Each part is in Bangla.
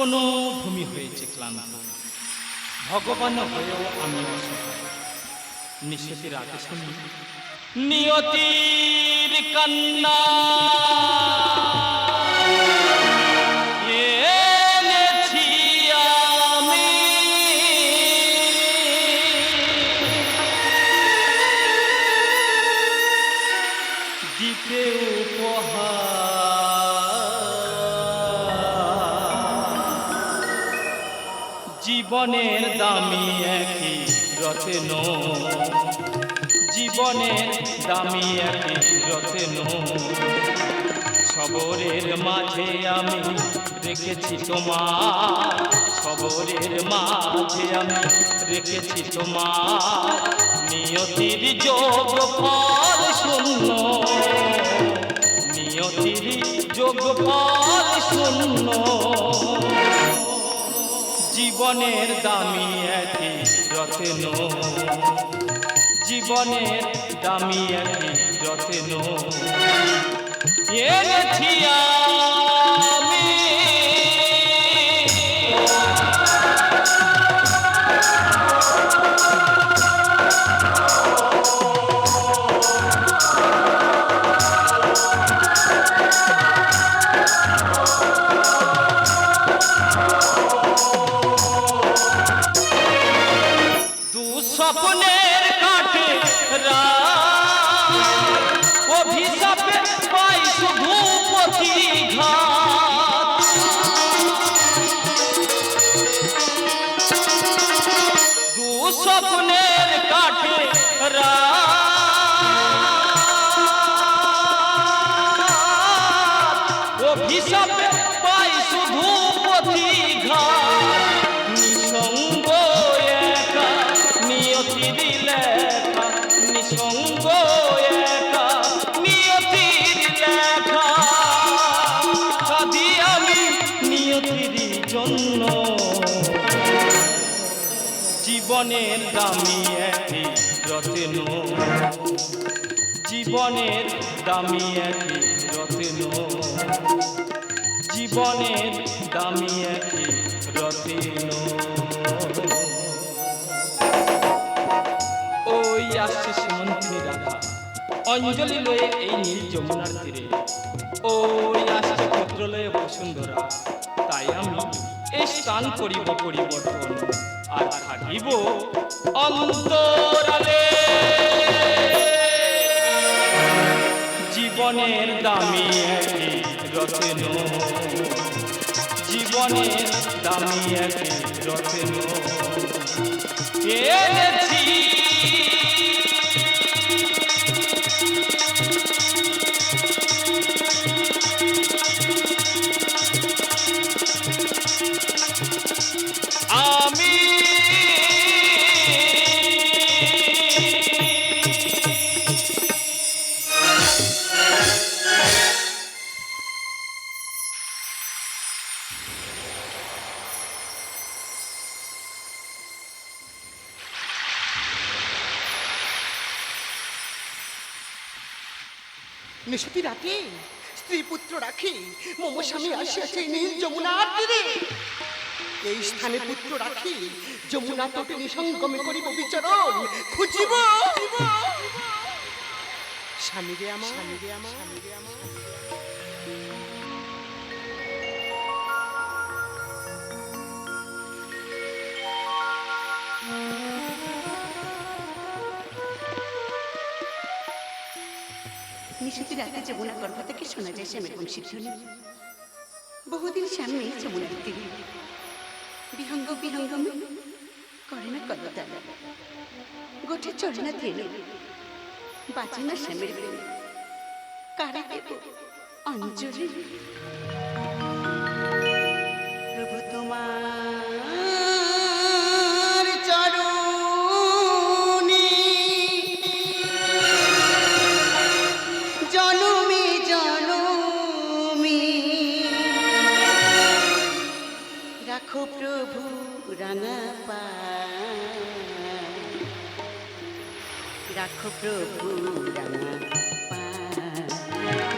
কোনো ভূমি হয়েছে ক্লান্ত। ভগবান হয়েও আমি নিঃশ্বাসী রাতে শুনি নিয়তির কান্না। দিতে উপহার। জীবনের দামি একই রতেন। জীবনের দামি একই রতেন। সবরের মাঝে আমি রেখেছি তোমার। সবরের মাঝে আমি রেখেছি তোমার। নিয়তির যোগ ফল শূন্য। নিয়তির যোগ ফল শূন্য। জীবনের দামি একই রতেন জীবনের দামি একই রতেন এনেছি স্বপ্নের কাঠে রাত জীবনের দামি একই রতেন। জীবনের দামি একই রতেন। জীবনের দামি একই রতেন। ওই আসছে সীমন্তিনী রাধা, অঞ্জলি লয়ে এই নীল যমুনার তীরে। ওই আসছে পুত্রলয়ে বসুন্ধরা তাই আমি এই স্নান করিব পরিবর্তন, আর থাকিব অন্তরালে। জীবনের দামি একই রতেন জীবনের দামি রতেন এনেছি নিশতি রাতে স্ত্রী পুত্র রাখি মম স্বামী আসিয়াছে নীল যমুনার তীরে। এই স্থানে পুত্র রাখি যমুনা তটে নিসঙ্গমে করিব বিচরণ। খুঁজিব। স্বামী রে আমার। স্বামী রে আমার। স্বামী রে আমার। নিশুতি রাতে যমুনা গর্ভ থেকে শোনা যায় শ্যামের বংশীর ধ্বনি বহুদিন সামনে যমুনার তীরে বিহঙ্গ বিহঙ্গম করে না কলতাল গোঠে চলে না থেনে। বাঁচে না শ্যামের কারে দেব অঞ্জলি। প্রভু তোমার রাখো প্রভু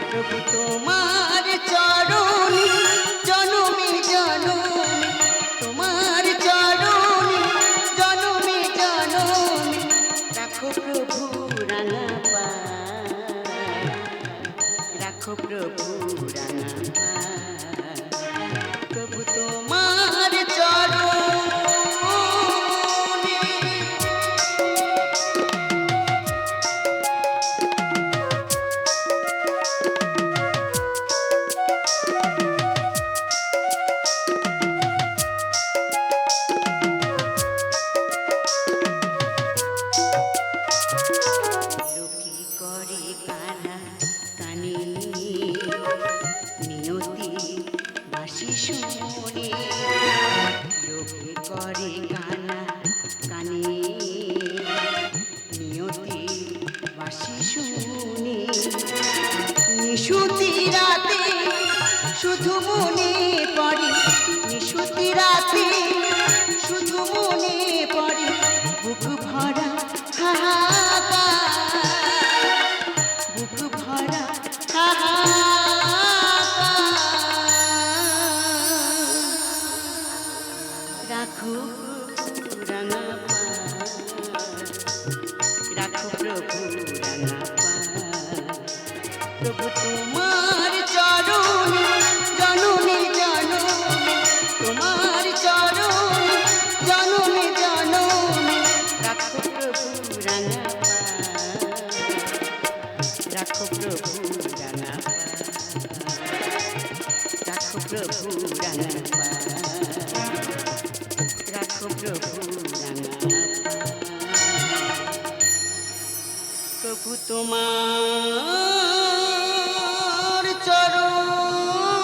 প্রভু তোমার নিয়তি বাসি শুনে রাঙা রাখো প্রভু রাঙা রাখো প্রভু রাঙা রাখো প্রভু রাঙা প্রভু তোমার চরণে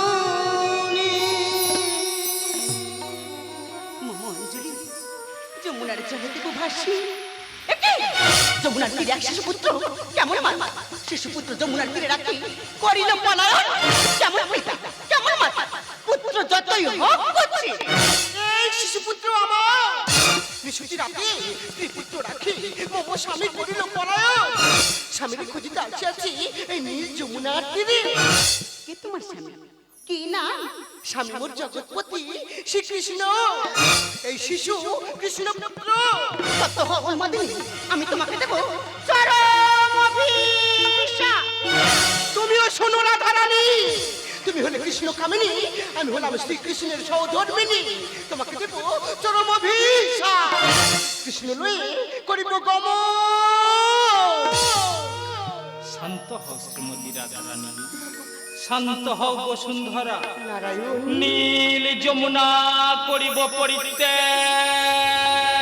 মঞ্জুরি যমুনার জলে দেব ভাসি একে! যমুনার তীরে এক শিশুপুত্র কেমন মা? শিশুপুত্র যমুনার তীরে রাখি, করিল পলায়ন। কেমন পিতা? কেমন মাতা পুত্র যতই হোক করছে। এই শিশুপুত্র আমার। নিশুতি রাতে স্ত্রীপুত্র রাখি মম স্বামী করিল পরায়ণ স্বামীর খুঁজিতে আসিয়াছি এই নীল যমুনার তীরে। কে তোমার স্বামী? কি না স্বামী মোর জগৎপতি শ্রীকৃষ্ণ। এই শিশু কৃষ্ণ পুত্র আমি তোমাকে দেব তুমিও শোনো রাধা রানী তুমি হলে কৃষ্ণ কামিনী আমি হলাম শ্রীকৃষ্ণের সহধর্মিনী। তোমাকে দেব চরম অভিশাপ। কৃষ্ণ লয়ে করিব গমন শান্ত হও শ্রীমতী রাধারানী। শান্ত হও বসুন্ধরা। নারায়ণ। নীল যমুনা করিব পরিত্যাগ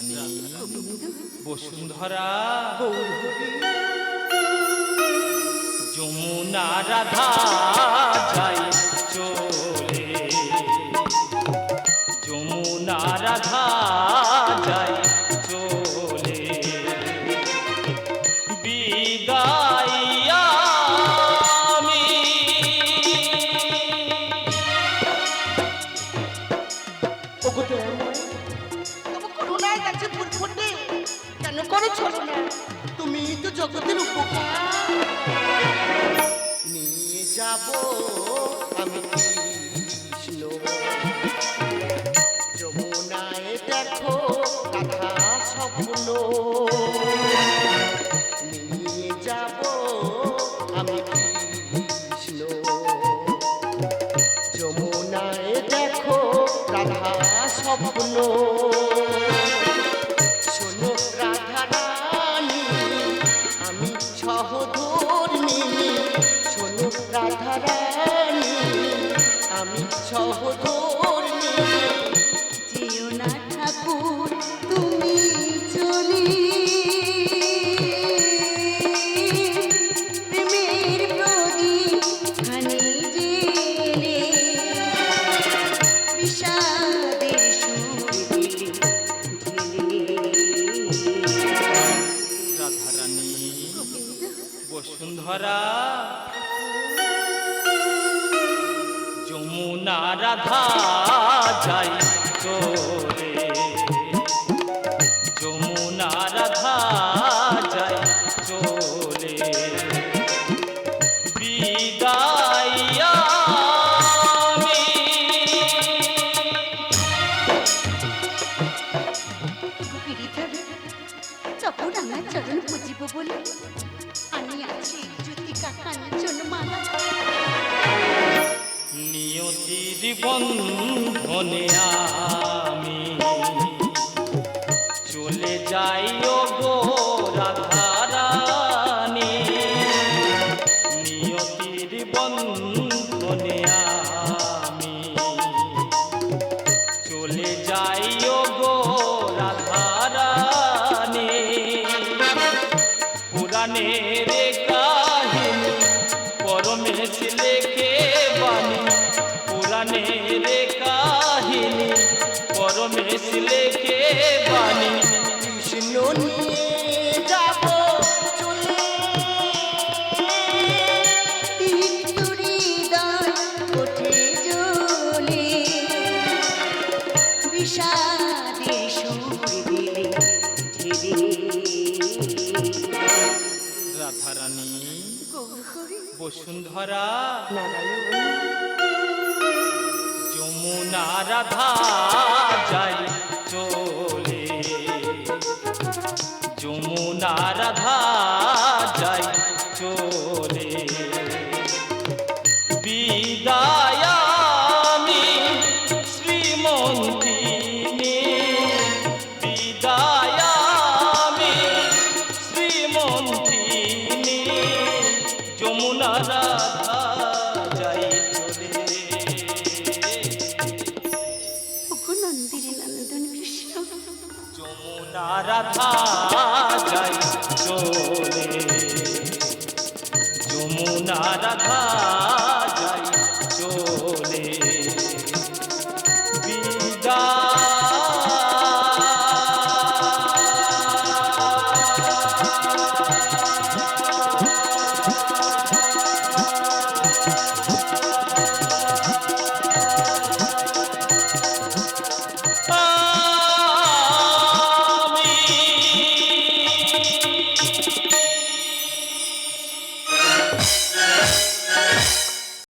রাধারানী বসুন্ধরা। যমুনা রাধা যাই চলে ছোট। তুমি তো জগতের উপকার। নিয়ে যাব। বন্ধনে আমি চলে যাই ও গো রাধারানী। নিয়তির বন্ধনে আমি চলে যাই ও গো রাধারানী। পুরাণের কাহিনী পরমেশ লেখে বাণী পুরাণের কাহিনী পরমেশ লেখে বাণী? কৃষ্ণ নিয়ে যাব বিষাদে সুর দিলে রাধারানী বসুন্ধরা। যমুনা রাধা যাই চলে। যমুনা রাধা হা